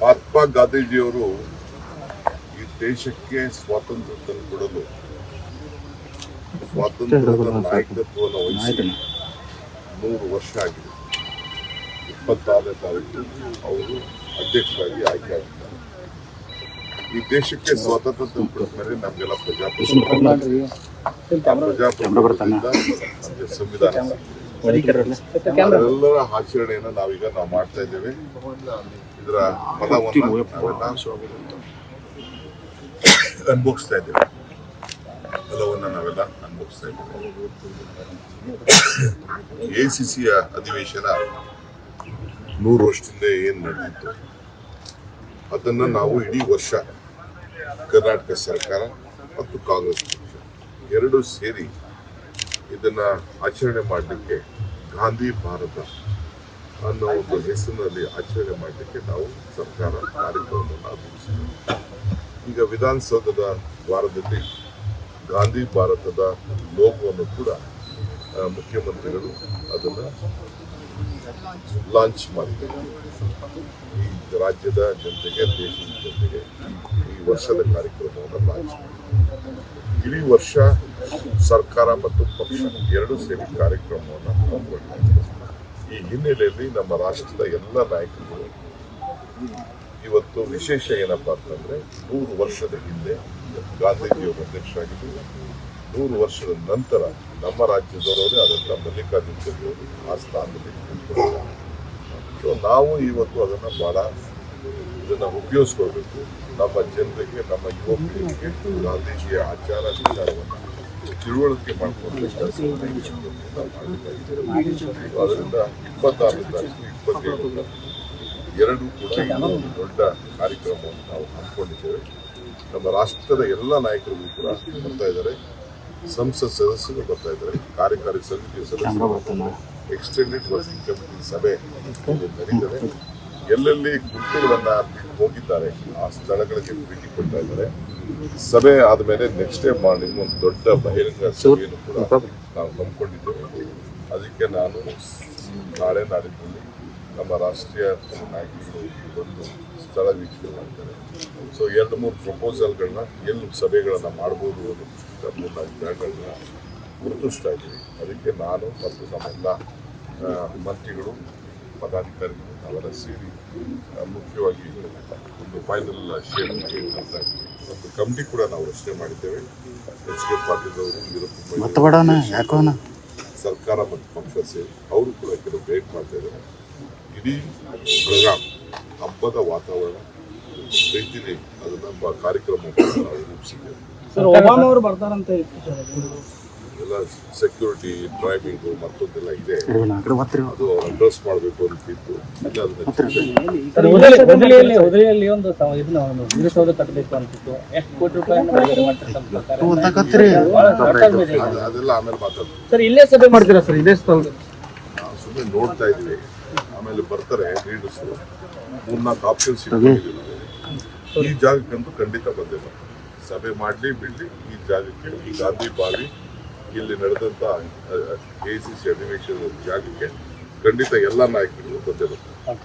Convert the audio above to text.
ಮಹಾತ್ಮ ಗಾಂಧೀಜಿಯವರು ಈ ದೇಶಕ್ಕೆ ಸ್ವಾತಂತ್ರ್ಯ ತಂದುಕೊಡಲು ಸ್ವಾತಂತ್ರ್ಯದ ನಾಯಕತ್ವವನ್ನು ವಹಿಸಿ ನೂರು ವರ್ಷ ಆಗಿದೆ. ಇಪ್ಪತ್ತಾರನೇ ತಾರೀಕು ಅವರು ಅಧ್ಯಕ್ಷರಾಗಿ ಆಯ್ಕೆ ಆಗಿದ್ದಾರೆ ಈ ದೇಶಕ್ಕೆ ಸ್ವಾತಂತ್ರ್ಯ ತಂದುಕೊಡ ಮೇಲೆ ನಮಗೆಲ್ಲ ಪ್ರಜಾಪ್ರಭುತ್ವ. ಪ್ರಜಾಪ್ರಭುತ್ವದಿಂದ ನಮಗೆ ಸಂವಿಧಾನ ಆಚರಣೆಯನ್ನು ನಾವೀಗ ನಾವು ಮಾಡ್ತಾ ಇದ್ದೇವೆ. ಇದರ ಅನುಭವಿಸ್ತಾ ಇದ್ದೇವೆ. ಫಲವನ್ನು ನಾವೆಲ್ಲ ಅನುಭವಿಸ್ತಾ ಇದ್ದೇವೆ. ಎ ಸಿ ಸಿಯ ಅಧಿವೇಶನ ನೂರು ವರ್ಷದಿಂದ ಏನು ನಡೆದಿತ್ತು? ಅದನ್ನು ನಾವು ಇಡೀ ವರ್ಷ ಕರ್ನಾಟಕ ಸರ್ಕಾರ ಮತ್ತು ಕಾಂಗ್ರೆಸ್ ಪಕ್ಷ ಎರಡೂ ಸೇರಿ ಇದನ್ನು ಆಚರಣೆ ಮಾಡಲಿಕ್ಕೆ ಗಾಂಧಿ ಭಾರತ ಅನ್ನೋ ಒಂದು ಹೆಸರಿನಲ್ಲಿ ಆಚರಣೆ ಮಾಡಲಿಕ್ಕೆ ನಾವು ಸರ್ಕಾರ ಕಾರ್ಯಕ್ರಮವನ್ನು ಆರಂಭಿಸಿದ್ದೇವೆ ಈಗ ವಿಧಾನಸೌಧದ ದ್ವಾರದಲ್ಲಿ ಗಾಂಧಿ ಭಾರತದ ಲೋಗೋವನ್ನು ಕೂಡ ಮುಖ್ಯಮಂತ್ರಿಗಳು ಅದನ್ನು ಲಾಂಚ್ ಮಾಡಿದ್ದೇವೆ ಈ ರಾಜ್ಯದ ಜನತೆಗೆ, ದೇಶದ ಜನತೆಗೆ ಈ ವರ್ಷದ ಕಾರ್ಯಕ್ರಮವನ್ನು ಲಾಂಚ್ ಮಾಡಿದ್ದೇವೆ ಇಡೀ ವರ್ಷ ಸರ್ಕಾರ ಮತ್ತು ಪಕ್ಷ ಎರಡು ಸೇರಿ ಕಾರ್ಯಕ್ರಮವನ್ನು ಹಮ್ಮಿಕೊಂಡಿದೆ ಈ ಹಿನ್ನೆಲೆಯಲ್ಲಿ ನಮ್ಮ ರಾಷ್ಟ್ರದ ಎಲ್ಲ ನಾಯಕರು ಇವತ್ತು ವಿಶೇಷ ಏನಪ್ಪಾ ಅಂತಂದ್ರೆ ನೂರು ವರ್ಷದ ಹಿಂದೆ ಗಾಂಧೀಜಿಯವರು ಅಧ್ಯಕ್ಷರಾಗಿದ್ದರು. ನೂರು ವರ್ಷದ ನಂತರ ನಮ್ಮ ರಾಜ್ಯದವರವರೇ ಅದನ್ನು ಮಲ್ಲಿಕಾರ್ಜುನ ಆ ಸ್ಥಾನದಲ್ಲಿ ಸೊ ನಾವು ಇವತ್ತು ಅದನ್ನು ಭಾಳ ಇದನ್ನು ಉಪಯೋಗಿಸ್ಕೊಳ್ಬೇಕು. ನಮ್ಮ ಜನರಿಗೆ, ನಮ್ಮ ಯುವಕರಿಗೆ ಗಾಂಧೀಜಿಯ ಆಚಾರ ವಿಚಾರವನ್ನು ತಿಳುವಳಿಕೆ ಮಾಡಿಕೊಂಡು ಅದರಿಂದ ಇಪ್ಪತ್ತಾರನೇ ತಾರೀಕು ಇಪ್ಪತ್ತೇಳು ಎರಡು ಕೂಡ ದೊಡ್ಡ ಕಾರ್ಯಕ್ರಮವನ್ನು ನಾವು ಹಮ್ಮಿಕೊಂಡಿದ್ದೇವೆ. ನಮ್ಮ ರಾಷ್ಟ್ರದ ಎಲ್ಲ ನಾಯಕರಿಗೂ ಕೂಡ ಬರ್ತಾ ಇದ್ದಾರೆ. ಸಂಸತ್ ಸದಸ್ಯರು ಬರ್ತಾ ಇದ್ದಾರೆ ಕಾರ್ಯಕಾರಿ ಸಮಿತಿ ಸದಸ್ಯರು. ಎಕ್ಸ್ಟೆಂಡೆಡ್ ವರ್ಕಿಂಗ್ ಕಮಿಟಿ ಸಭೆ ನಡೀತದೆ. ಎಲ್ಲೆಲ್ಲಿ ಗುಂಪುಗಳನ್ನು ಹೋಗಿದ್ದಾರೆ ಆ ಸ್ಥಳಗಳಿಗೆ ಭೇಟಿ ಕೊಡ್ತಾ ಇದ್ದಾರೆ. ಸಭೆ ಆದಮೇಲೆ ನೆಕ್ಸ್ಟ್ ಡೇ ಮಾರ್ನಿಂಗ್ ಒಂದು ದೊಡ್ಡ ಬಹಿರಂಗ ಸಭೆಯನ್ನು ಕೂಡ ನಾವು ಹಮ್ಮಿಕೊಂಡಿದ್ದೇವೆ. ಅದಕ್ಕೆ ನಾನು ನಾಳೆ ನಾಡಿದ್ದಲ್ಲಿ ನಮ್ಮ ರಾಷ್ಟ್ರೀಯ ನಾಯಕರು ಬಂದು ಸ್ಥಳ ವೀಕ್ಷಣೆ ಮಾಡ್ತಾರೆ. ಸೊ ಎರಡು ಮೂರು ಪ್ರಪೋಸಲ್ಗಳನ್ನ ಎಲ್ಲಿ ಸಭೆಗಳನ್ನು ಮಾಡ್ಬೋದು ಅನ್ನೋ ಮೂರ್ನಾಲ್ಕು ಜಾಗಗಳನ್ನ ಗುರುತಿಸ್ತಾ ಇದ್ದೀವಿ ಅದಕ್ಕೆ ನಾನು ಮತ್ತು ನಮ್ಮೆಲ್ಲ ಎಲ್ಲ ಮಂತ್ರಿಗಳು ಪದಾಧಿಕಾರಿಗಳು ಅವರ ಸೇರಿ ಮುಖ್ಯವಾಗಿ ಒಂದು ಫೈನಲ್ ಶೇರ್ ಒಂದು ಕಮಿಟಿ ಕೂಡ ನಾವು ರಚನೆ ಮಾಡಿದ್ದೇವೆ. ಎಚ್ ಕೆ ಪಾಟೀಲ್ ಅವರು ಸರ್ಕಾರ ಮತ್ತು ಪಕ್ಷ ಸೇರಿ ಅವರು ಕೂಡ ಕೆಲವು ಭೇಟಿ ಮಾಡ್ತಾ ಇದ್ದಾರೆ. ಇಡೀ ಬೆಳಗಾಂ ಹಬ್ಬದ ವಾತಾವರಣ ಹೇಳ್ತೀನಿ ಅದನ್ನ ಕಾರ್ಯಕ್ರಮ ನಾವು ಇತ್ತು. ಎಲ್ಲ ಸೆಕ್ಯೂರಿಟಿ ಡ್ರೈವಿಂಗು ಮತ್ತೊಂದೆಲ್ಲ ಇದೆ. ಅದು ಅಡ್ರೆಸ್ ಮಾಡಬೇಕು ಇತ್ತು. ಹುದಲಿಯಲ್ಲಿ ಒಂದು ಇದನ್ನ ಒಂದು ಕಟ್ಟಬೇಕು ಅಂತಿತ್ತು ಎಷ್ಟು ಕೋಟಿ ರೂಪಾಯಿ. ಅದು- ಅದೆಲ್ಲ ಆಮೇಲೆ ಮಾತಾಡ್ತೀವಿ. ಸರ್ ಇಲ್ಲೇ ಸಭೆ ಮಾಡ್ತೀರಾ ಸರ್? ಇದೇ ಸ್ಥಳದಲ್ಲಿ? ನಾವು ಸುಮ್ಮನೆ ನೋಡ್ತಾ ಇದ್ವಿ ಆಮೇಲೆ ಬರ್ತಾರೆ ಲೀಡರ್ಸ್. ಮೂರ್ನಾಲ್ಕು ಆಪ್ಷನ್ಸ್ ಈ ಜಾಗಕ್ಕಂತೂ ಖಂಡಿತ ಬಂದಿಲ್ಲ ಬರ್ತಾರೆ ಸಭೆ ಮಾಡಲಿ ಬಿಡಲಿ ಈ ಜಾಗಕ್ಕೆ. ಈ ಗಾಂಧಿ ಬಾವಿ ಇಲ್ಲಿ ನಡೆದಂಥ ಎ ಸಿ ಸಿ ಅಧಿವೇಶನದ ಜಾಗಕ್ಕೆ ಖಂಡಿತ ಎಲ್ಲ ನಾಯಕರು ಬಂದೇ ಬರ್ತಾರೆ.